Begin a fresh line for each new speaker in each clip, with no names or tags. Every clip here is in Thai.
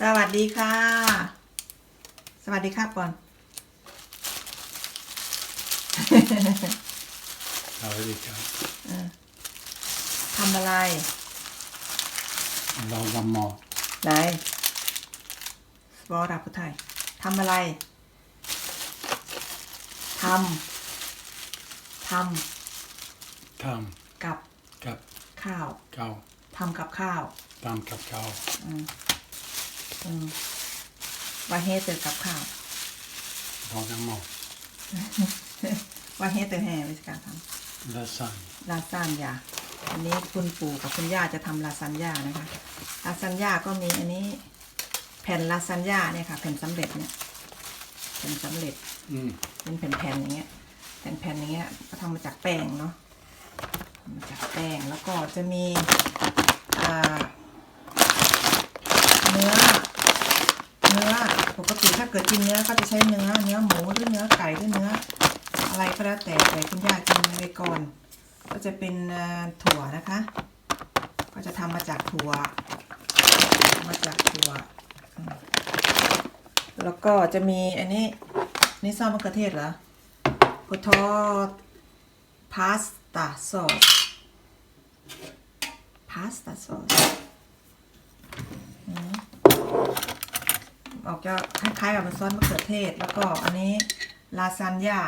สวัสดีค่ะ สวัสดีครับก่อน
สวัสดีครับ
ทำอะไร
เราดำมอ
ไหนบอรับผู้ไทยทำอะไร ทำท
ทำ
กับำ
กับ
ข้าว
เกา
ทำกับข้าว
ตำกับเกา
อืมว่าเฮเตอร์กับข้าว
เราดำมอ
ว่าเฮเตอร์แห่วิชการท
และสันำ
ลาซานญ่าอันนี้คุณปู่กับคุณย่าจะทำลาซานญ่านะคะ ลาซานญ่าก็มีอันนี้ แผ่นลาซานญ่าเนี่ยค่ะ แผ่นสำเร็จเนี่ยแผ่นสำเร็จ
อืม
เป็นแผ่นๆอย่างเงี้ยแผ่นๆอย่างเงี้ยก็ทำมาจากแป้งเนาะทำมาจากแป้งแล้วก็จะมีอ่าเนื้อเนื้อ ปกติถ้าเกิดกินเนื้อก็จะใช้เนื้อเนื้อหมูหรือเนื้อไก่หรือเนื้อ อะไรก็แล้วแต่แต่คุณย่ากินไปก่อน ก็จะเป็นถั่วนะคะ ก็จะทำมาจากถั่ว มาจากถั่ว แล้วก็จะมีอันนี้นี่ซอสมะเขือเทศเหรอโพทอพาสต้าซอสพาสต้าซอส ออกจะคล้ายๆกับเป็นซอสมะเขือเทศ แล้วก็อันนี้ลาซานญ่า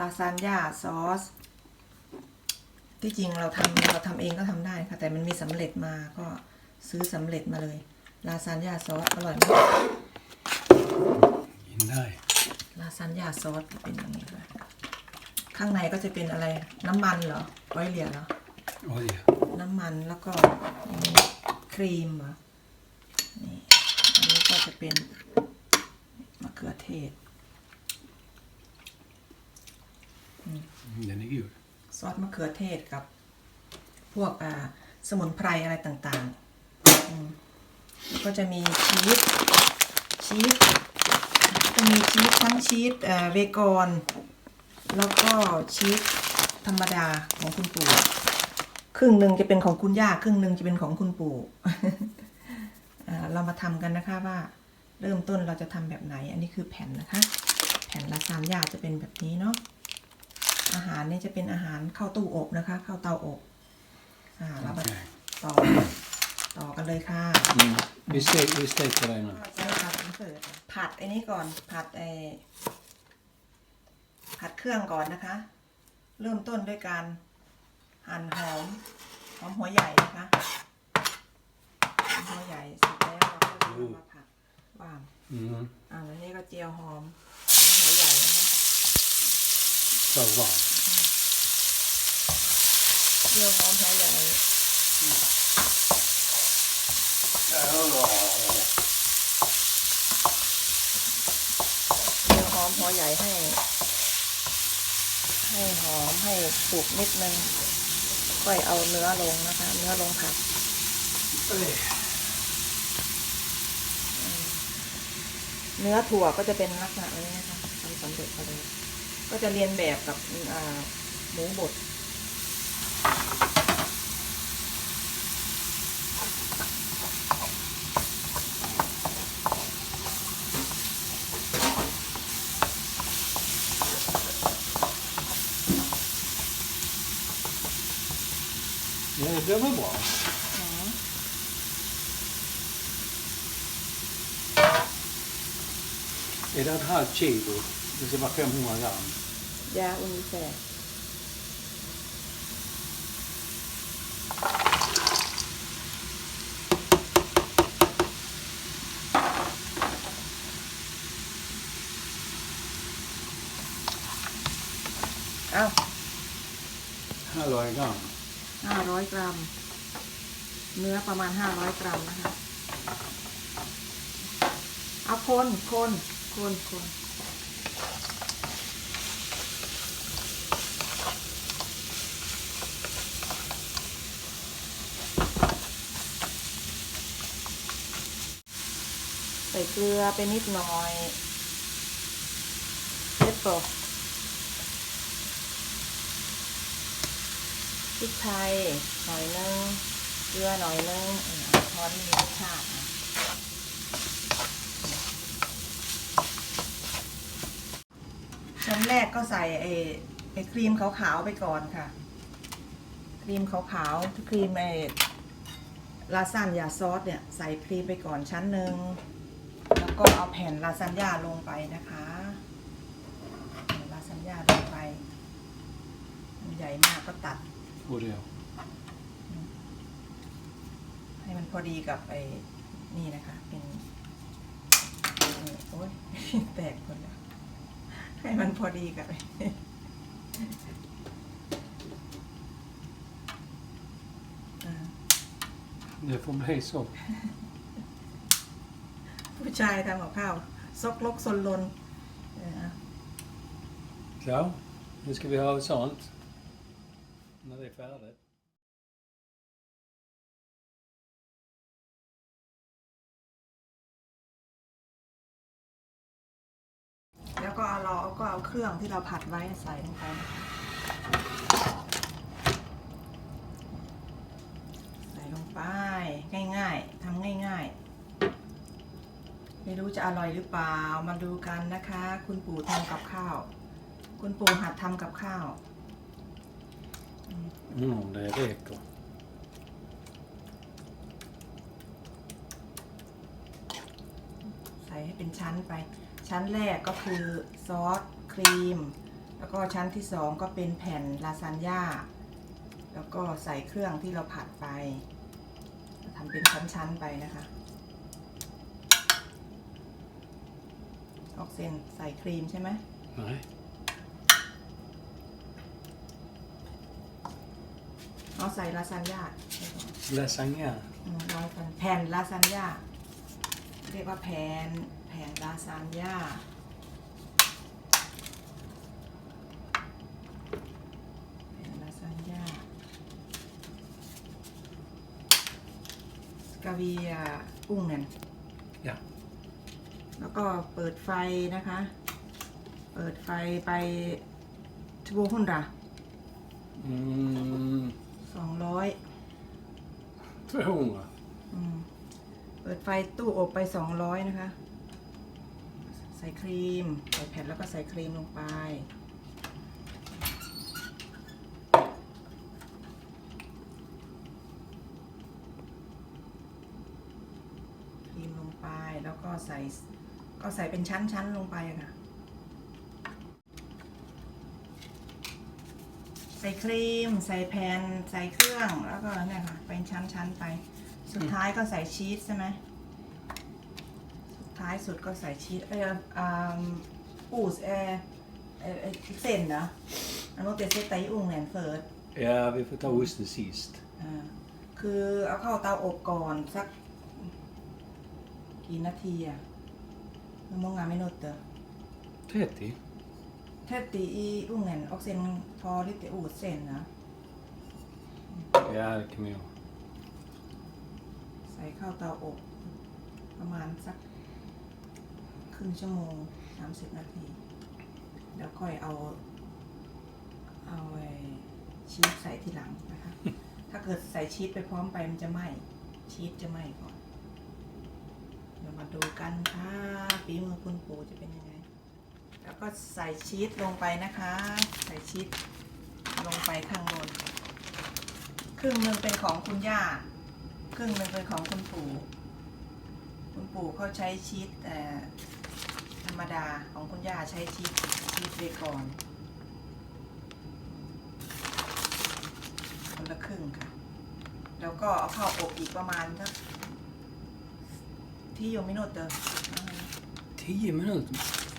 ลาซานญ่าซอส ที่จริงเราทำเราทำเองก็ทำได้ค่ะ แต่มันมีสำเร็จมาก็ซื้อสำเร็จมาเลย ลาซานญ่าซอส อร่อยมาก
กินได้
ลาซานญ่าซอสเป็นอย่างนี้ด้วยข้างในก็จะเป็นอะไรน้ำมันเหรอไว้เหลียเหรอ
โอ้ย
น้ำมันแล้วก็มีครีมเหรอนี่อันนี้ก็ จะเป็นมะเขือเทศ
เดี๋ยวนี้อยู่
ซอสมะเขือเทศกับ พวกอ่าสมุนไพรอะไรต่างๆอืมแล้วก็จะมีชีส ชีส จะมีชีสทั้งชีสเอ่อเวกอนแล้วก็ชีสธรรมดาของคุณปู่ ครึ่งหนึ่งจะเป็นของคุณย่า ครึ่งหนึ่งจะเป็นของคุณปู่อ่า เรามาทำกันนะคะว่าเริ่มต้นเราจะทำแบบไหน อันนี้คือแผ่นนะคะ แผ่นลาซานญ่าจะเป็นแบบนี้เนาะ อาหารนี่จะเป็นอาหารเข้าตู้อบนะคะ เข้าเตาอบอ่าแล้วมา
โอเค
ต่อต่อกันเลยค่ะ
vi stek vi steker det nu
ใช่ค่ะเสิร์ฟผัดไอ้นี้ก่อน ผัดไอ้ผัดเครื่องก่อนนะคะ เริ่มต้นด้วยการหั่นหอม หอมหัวใหญ่นะคะหอมหัวใหญ่เสร็จแล้ว เอามาผัดว่าง
mm.
อ่าแล้วนี่ก็เจียวหอมหัวใหญ่นะคะ
så varmt
เจียวหอมหัวใหญ่เจียวหอมหัวใหญ่ให้ ให้หอมให้สุกนิดนึง ค่อยเอาเนื้อลงนะคะ เนื้อลงผัด เนื้อถั่วก็จะเป็นลักษณะนี้นะคะทำสำเร็จมาเลยก็จะเรียนแบบกับหมูบด
ja, det blev väl bra är det ett halvt kilo det ska vara 500 gram
ยาอุนิแฟร์เอ้า
500 gram
ห้าร้อยกรัมเนื้อประมาณห้าร้อยกรัมนะคะ เอาคน คน คนคนใส่เกลือไปนิดหน่อยเผ็ดปะพริกไทยหน่อยนึง เกลือหน่อยนึงพอที่มีรสชาตินะ แรกก็ใส่ไอ้ไอ้ครีมขาวๆไปก่อนค่ะ ครีมขาวๆครีมไอ้ลาซานยาซอสเนี่ยใส่ครีมไปก่อนชั้นหนึ่งแล้วก็เอาแผ่นลาซานญ่าลงไปนะคะแผ่นลาซานญ่าลงไปมันใหญ่มากก็ตัด
Och det.
ให้มันพอดีกับไอ้นี่นะคะ เป็นนี่โอ้ยแตกหมดแล้ว ให้มันพอดีกับไอ้อ่า
Det får bli så.
ผู้ชายทำกับข้าวซกลกซนลนเออ
Ja, nu ska vi ha sånt. När det är färdigt.
เราก็เอาเครื่องที่เราผัดไว้ใส่ลงไปนะคะใส่ลงไปง่ายๆทำง่ายๆ ไม่รู้จะอร่อยหรือเปล่ามาดูกันนะคะ คุณปู่ทำกับข้าว คุณปู่หัดทำกับข้าว
Mm, det räcker.
ใส่ให้เป็นชั้นไป ชั้นแรกก็คือซอส ครีม แล้วก็ชั้นที่สองก็เป็นแผ่นลาซานญ่า แล้วก็ใส่เครื่องที่เราผัดไปทำเป็นชั้นๆไปนะคะออกเซนใส่ครีมใช่ไหม
Nej.
เอาใส่ลาซานญ่า
Lasagne.
อืมร้อยกันแผ่นลาซานญ่าเรียกว่าแผ่นแผ่นลาซานญ่า แผ่นลาซานญ่า สกาเวียอุ้งเน่น
Ja.
แล้วก็เปิดไฟนะคะ เปิดไฟไปทโบฮุนดา
Mm,
สองร้อย
200.
เปิดไฟตู้อบไปสองร้อยนะคะ ใส่ครีม ใส่แผ่นแล้วก็ใส่ครีมลงไป ครีมลงไปแล้วก็ ใส่ก็ใส่เป็นชั้นๆลงไปอะค่ะ ใส่ครีม ใส่แผ่นใส่เครื่องแล้วก็เนี่ยค่ะ เป็นชั้นๆไป สุดท้ายก็ใส่ชีสใช่ไหมสุดท้ายสุดก็ใส่ชีสเอออ่าปูสเอเออเอเส้นนะอันนู้นเป็นเซตไตอุ่งแหนเฟิร์ส
Ja, vi får ta osten sist.
อ่าคือเอาเข้าเตาอบก่อนสัก กี่นาทีอะมันมองงานไม่นดเตอ
30?
แค่ตีอีอุ่งแหนออกเซนพอที่จะอูดเส้นนะ
Ja, det kan vi göra.
ใส่เข้าเตาอบ ประมาณสักครึ่งชั่วโมงสามสิบนาที แล้วค่อยเอา เอาไอ้ชีสใส่ทีหลังนะคะ ถ้าเกิดใส่ชีสไปพร้อมไปมันจะไหม้ชีสจะไหม้ก่อน เดี๋ยวมาดูกันค่ะฝีมือคุณปู่จะเป็นยังไง แล้วก็ใส่ชีสลงไปนะคะ ใส่ชีสลงไปข้างบน ครึ่งหนึ่งเป็นของคุณย่า ครึ่งหนึ่งเป็นของคุณปู่ คุณปู่เขาใช้ชีสแต่ธรรมดาของคุณย่าใช้ชีสชีสเบคอนคนละครึ่งค่ะ แล้วก็เอาเข้าอบอีกประมาณสัก ที่โยมิโนเตอร์
10 minuter.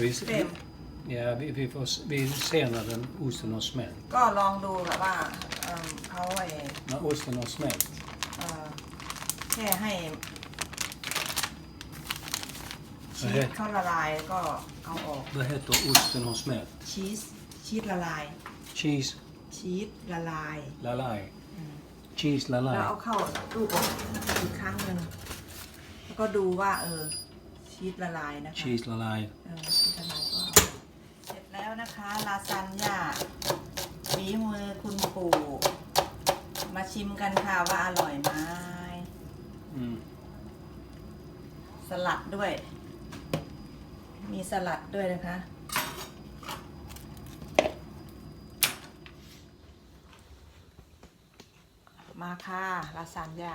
Vi,
Fem.
Ja, vi, vi, får, s- vi ser när den osten har smält.
ก็ลองดูค่ะว่าเอิ่มเขาไอ้
När osten har smält.
เอ่อแค่ให้ชี
โอเค
สเขาละลายก็เอาออก
Vad heter osten har smält?
ชีสชีสละลาย
Cheese
ชีสละลาย
lalaj. Cheese
แล้ว
lalaj.
เอาเข้าตู้อบอีกครั้งหนึ่ง ก็ดูว่า เออ ชีสละลายนะคะ
ชีสละลาย
เออชีสละลายก็เสร็จแล้วนะคะ ลาซานญ่าฝีมือคุณปู่ มาชิมกันค่ะว่าอร่อยไหมสลัดด้วย มีสลัดด้วยนะคะ มาค่ะลาซานญ่า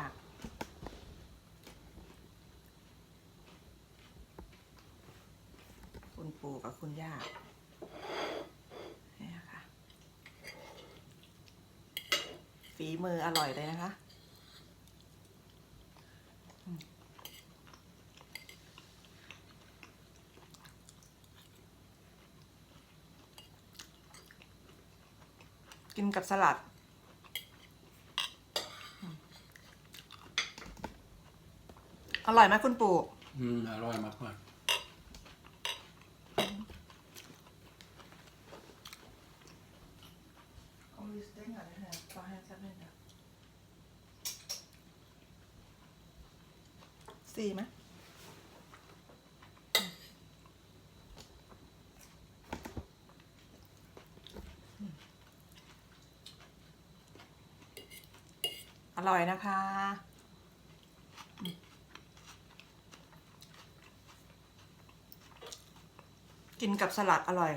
คุณย่านี่ค่ะฝีมืออร่อยเลยนะคะกินกับสลัด อร่อยไหมคุณปู่
Mm, อร่อยมากมาก
สี่ไหม อร่อยนะคะ กินกับสลัดอร่อย